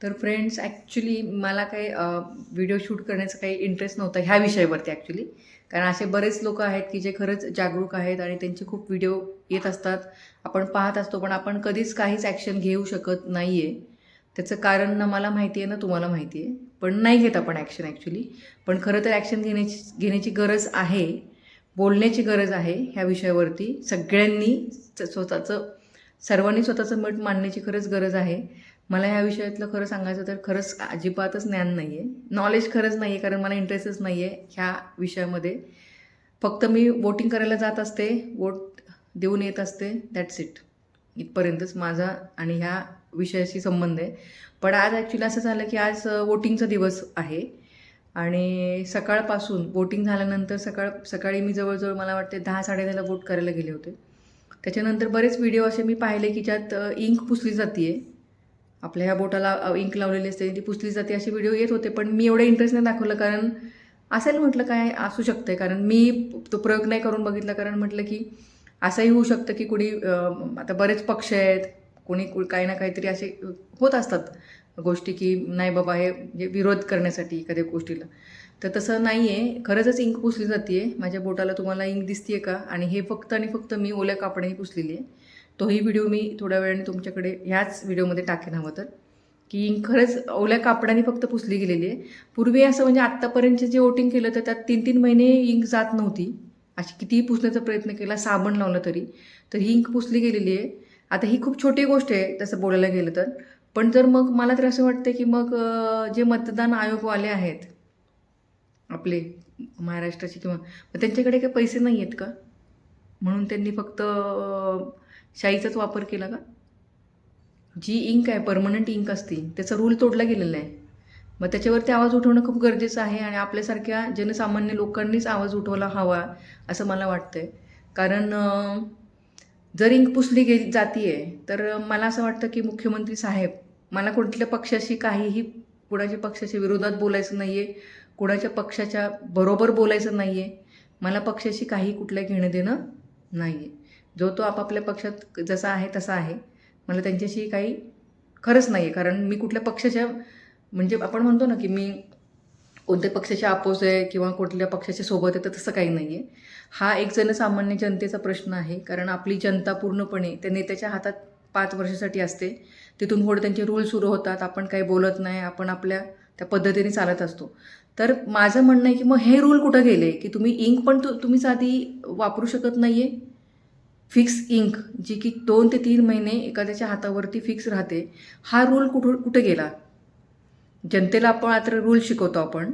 तर friends actually मला काही व्हिडिओ शूट करण्याचा काही इंटरेस्ट नव्हता ह्या विषयावरती ॲक्च्युली कारण असे बरेच लोक आहेत की जे खरंच जागरूक आहेत आणि त्यांचे खूप व्हिडिओ येत असतात. आपण पाहत असतो पण आपण कधीच काहीच ॲक्शन घेऊ शकत नाही आहे त्याचं कारण ना मला माहिती आहे ना तुम्हाला माहिती आहे. पण नाही घेत आपण ॲक्शन ॲक्च्युली पण खरं तर ॲक्शन घेण्याची घेण्याची गरज आहे. बोलण्याची गरज आहे ह्या विषयावरती. सगळ्यांनी स्वतःचं सर्वांनी स्वतःचं मत मांडण्याची खरंच गरज आहे. मला ह्या विषयातलं खरं सांगायचं तर खरंच अजिबातच ज्ञान नाही आहे नॉलेज खरंच नाही आहे कारण मला इंटरेस्टच नाही आहे ह्या विषयामध्ये. फक्त मी वोटिंग करायला जात असते वोट देऊन येत असते दॅट्स इट इथपर्यंतच माझा आणि ह्या विषयाशी संबंध आहे. पण आज ॲक्च्युली असं झालं की आज वोटिंगचा दिवस आहे. आणि सकाळपासून वोटिंग झाल्यानंतर सकाळ सकाळी मी जवळजवळ मला वाटते दहा साडेदहाला वोट करायला गेले होते. त्याच्यानंतर बरेच व्हिडिओ असे मी पाहिले की ज्यात इंक पुसली जाते आहे आपल्या ह्या बोटाला इंक लावलेली असते ती पुसली जाते असे व्हिडिओ येत होते पण मी एवढं इंटरेस्ट नाही दाखवलं कारण असेल म्हटलं काय असू शकतं आहे कारण मी तो प्रयोग नाही करून बघितला कारण म्हटलं की असंही होऊ शकतं की कुणी आता बरेच पक्ष आहेत कोणी कु- काही ना काहीतरी असे होत असतात गोष्टी की नाही बाबा हे म्हणजे विरोध करण्यासाठी एखाद्या गोष्टीला. तर तसं नाही आहे खरंच इंक पुसली जाते आहे माझ्या बोटाला तुम्हाला इंक दिसते आहे का? आणि हे फक्त आणि फक्त मी ओल्या कापडाने पुसलेली आहे. तोही व्हिडिओ मी थोड्या वेळाने तुमच्याकडे ह्याच व्हिडिओमध्ये टाकेन हवं तर की इंक खरंच ओल्या कापडाने फक्त पुसली गेलेली आहे. पूर्वी असं म्हणजे आत्तापर्यंत जे वोटिंग केलं तर त्यात तीन तीन महिने इंक जात नव्हती. अशी कितीही पुसण्याचा प्रयत्न केला साबण लावलं तरी. तर ही इंक पुसली गेलेली आहे. आता ही खूप छोटी गोष्ट आहे तसं बोलायला गेलं तर. पण जर मग मला तर असं वाटतं की मग जे मतदान आयोगवाले आहेत आपले महाराष्ट्राचे किंवा मग त्यांच्याकडे काही पैसे नाही आहेत का? म्हणून त्यांनी फक्त शाईचाच वापर केला का? जी इंक आहे परमनंट इंक असते त्याचा रूल तोडला गेलेला आहे. मग त्याच्यावरती आवाज उठवणं खूप गरजेचं आहे आणि आपल्यासारख्या जनसामान्य लोकांनीच आवाज उठवला हवा असं मला वाटतं आहे कारण जर इंक पुसली गेली जाती आहे तर मला असं वाटतं की मुख्यमंत्री साहेब मला कुठल्या पक्षाशी काहीही कुणाच्या पक्षाच्या विरोधात बोलायचं नाही आहे कुणाच्या पक्षाच्या बरोबर बोलायचं नाही आहे मला पक्षाशी काही कुठल्या घेणं देणं नाही आहे जो तो आपापल्या पक्षात जसा आहे तसा आहे. मला त्यांच्याशी काही खरंच नाही आहे कारण मी कुठल्या पक्षाच्या म्हणजे आपण म्हणतो ना की मी कोणत्या पक्षाच्या अपोज आहे किंवा कुठल्या पक्षाच्या सोबत आहे तर तसं काही नाही आहे हा एक जनसामान्य जनतेचा प्रश्न आहे. कारण आपली जनता पूर्णपणे त्या नेत्याच्या हातात पाच वर्षासाठी असते. तिथून पुढे त्यांचे रूल सुरू होतात. आपण काही बोलत नाही. आपण आपल्या त्या पद्धतीने चालत असतो. तर माझं म्हणणं आहे की मग हे रूल कुठं गेले? की तुम्ही इंक पण तु तुम्ही साधी वापरू शकत नाही आहे फिक्स इंक जी की दोन ते तीन महिने एखाद्याच्या हातावरती फिक्स राहते हा रूल कुठं कुठं गेला? जनतेला आपण आता रूल शिकवतो आपण.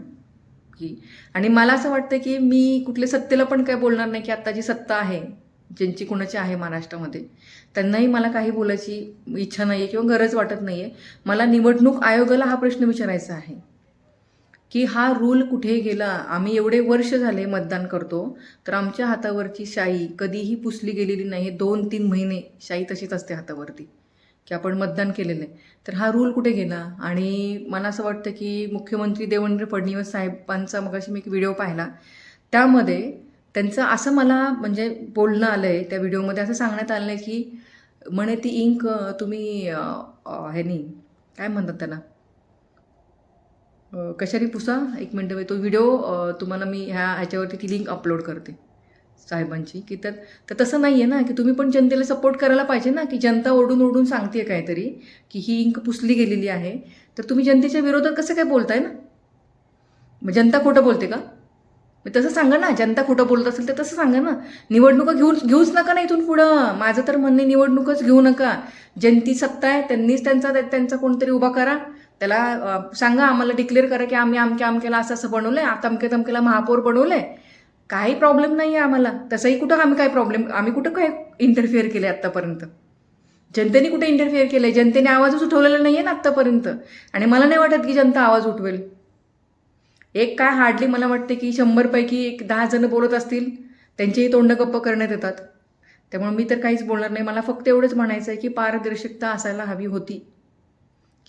की आणि मला असं वाटतं की मी कुठल्या सत्तेला पण काय बोलणार नाही की आत्ता जी सत्ता आहे ज्यांची कुणाची आहे महाराष्ट्रामध्ये त्यांनाही मला काही बोलायची इच्छा नाही आहे किंवा गरज वाटत नाही आहे मला निवडणूक आयोगाला हा प्रश्न विचारायचा आहे. की हा रूल कुठे गेला? आम्ही एवढे वर्ष झाले मतदान करतो. तर आमच्या हातावरची शाई कधीही पुसली गेलेली नाही. दोन तीन महिने शाई तशीच असते हातावरती की आपण मतदान केलेलं आहे. तर हा रूल कुठे गेला? आणि मला असं वाटतं की मुख्यमंत्री देवेंद्र फडणवीस साहेबांचा मगाशी मी एक व्हिडिओ पाहिला. त्यामध्ये त्यांचं असं मला म्हणजे बोलणं आलं आहे त्या व्हिडिओमध्ये असं सांगण्यात आलं आहे की म्हणे ती इंक तुम्ही ह्यानी काय म्हणतात त्याला? कशाने पुसा? एक मिनटं मी तो व्हिडिओ तुम्हाला मी ह्या ह्याच्यावरती ती लिंक अपलोड करते साहेबांची. की तर तर तसं नाही आहे ना की तुम्ही पण जनतेला सपोर्ट करायला पाहिजे ना की जनता ओढून ओढून सांगते काहीतरी की ही इंक पुसली गेलेली आहे. तर तुम्ही जनतेच्या विरोधात कसं काय बोलताय ना? मग जनता खोटं बोलते का? मग तसं सांगा ना जनता खोटं बोलत असेल तर तसं सांगा ना. निवडणुका घेऊन घेऊच नका ना इथून पुढं. माझं तर म्हणणे निवडणूकच घेऊ नका. जनती सत्ता आहे त्यांनीच त्यांचा त्यांचा कोणतरी उभा करा. त्याला सांगा आम्हाला डिक्लेअर करा की आम्ही अमक्या अमक्याला असं असं बनवलं आहे आता अमक्या तमक्याला महापौर बनवलं आहे काही प्रॉब्लेम नाही आहे आम्हाला. तसंही कुठं आम्ही काय प्रॉब्लेम आम्ही कुठं काय इंटरफिअर केलं आहे आत्तापर्यंत? जनतेने कुठे इंटरफिअर केलं आहे जनतेने आवाजच उठवलेला नाही आहे ना आत्तापर्यंत. आणि मला नाही वाटत की जनता आवाज उठवेल. एक काय हार्डली मला वाटते की शंभरपैकी एक दहा जण बोलत असतील त्यांचेही तोंड गप्प करण्यात येतात. त्यामुळे मी तर काहीच बोलणार नाही. मला फक्त एवढंच म्हणायचं आहे की पारदर्शकता असायला हवी होती.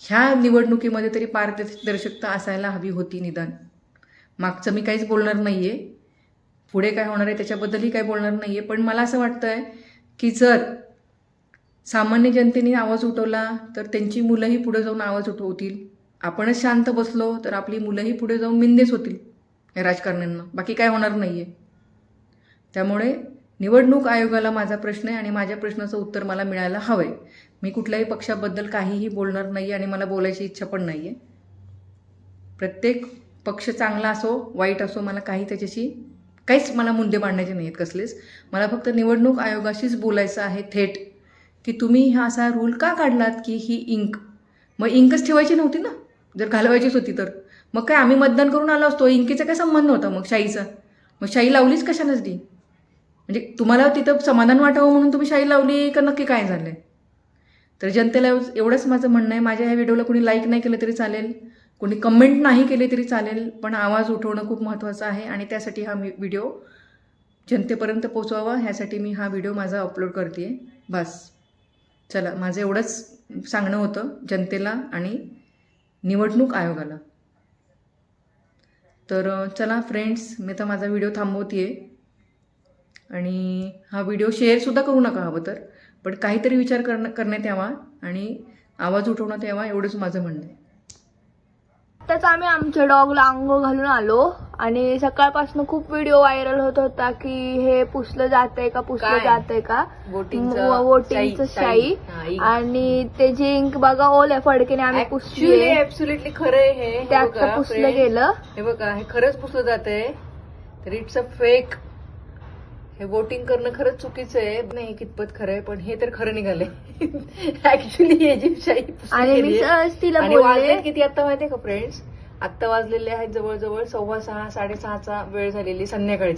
ह्या निवडणुकीमध्ये तरी पारदर्शकता असायला हवी होती निदान. मागचं मी काहीच बोलणार नाही आहे पुढे काय होणार आहे त्याच्याबद्दलही काही बोलणार नाही आहे पण मला असं वाटतं आहे की जर सामान्य जनतेने आवाज उठवला तर त्यांची मुलंही पुढे जाऊन आवाज उठवतील. आपणच शांत बसलो तर आपली मुलंही पुढे जाऊन मिंदेच होतील या राजकारण्यांना. बाकी काय होणार नाही आहे त्यामुळे निवडणूक आयोगाला माझा प्रश्न आहे आणि माझ्या प्रश्नाचं उत्तर मला मिळायला हवं आहे मी कुठल्याही पक्षाबद्दल काहीही बोलणार नाही आणि मला बोलायची इच्छा पण नाही आहे प्रत्येक पक्ष चांगला असो वाईट असो मला काही त्याच्याशी काहीच मला मुद्दे मांडायचे नाही आहेत कसलेच. मला फक्त निवडणूक आयोगाशीच बोलायचं आहे थेट. की तुम्ही हा असा रूल का काढलात की ही इंक? मग इंकच ठेवायची नव्हती ना? जर घालवायचीच होती तर. मग काय आम्ही मतदान करून आलो असतो? इंकेचा काय संबंध होता मग शाईचा? मग शाई लावलीच कशानच दी म्हणजे तुम्हाला तिथं समाधान वाटावं म्हणून तुम्ही शाई लावली का नक्की काय झालं आहे तर जनतेला एवढंच माझं म्हणणं आहे माझ्या ह्या व्हिडिओला कोणी लाईक नाही केलं तरी चालेल कोणी कमेंट नाही केले तरी चालेल पण आवाज उठवणं खूप महत्त्वाचं आहे आणि त्यासाठी हा मी व्हिडिओ जनतेपर्यंत पोचवावा ह्यासाठी मी हा व्हिडिओ माझा अपलोड करते आहे बस. चला माझं एवढंच सांगणं होतं जनतेला आणि निवडणूक आयोगाला. तर चला फ्रेंड्स मी तर माझा व्हिडिओ थांबवते आणि हा व्हिडिओ शेअरसुद्धा करू नका हवं तर पण काहीतरी विचार करण करण्यात यावा आणि आवाज उठवण्यात यावा एवढंच माझं म्हणणं आहे. त्याच आम्ही आमच्या डॉगला अंघोळ घालून आलो आणि सकाळपासून खूप व्हिडिओ व्हायरल होत होता की हे पुसलं जातंय का पुसलं काय? जातंय का? वोटिंगचं शाई हा. आणि त्याची इंक बघा ओल आहे फडकेने आम्ही पुसली खरं आहे हे. त्यात पुसलं. गेलं. हे बघा हे खरंच पुसलं जात आहे तर इट्स अ फेक हे वोटिंग करणं खरंच चुकीचं आहे. नाही कितपत खरं आहे पण हे तर खरं निघाले ऍक्च्युली हे आणि किती आता माहितीये का फ्रेंड्स आत्ता वाजलेले आहेत जवळजवळ सव्वा सहा साडेसहाचा वेळ झालेली संध्याकाळची.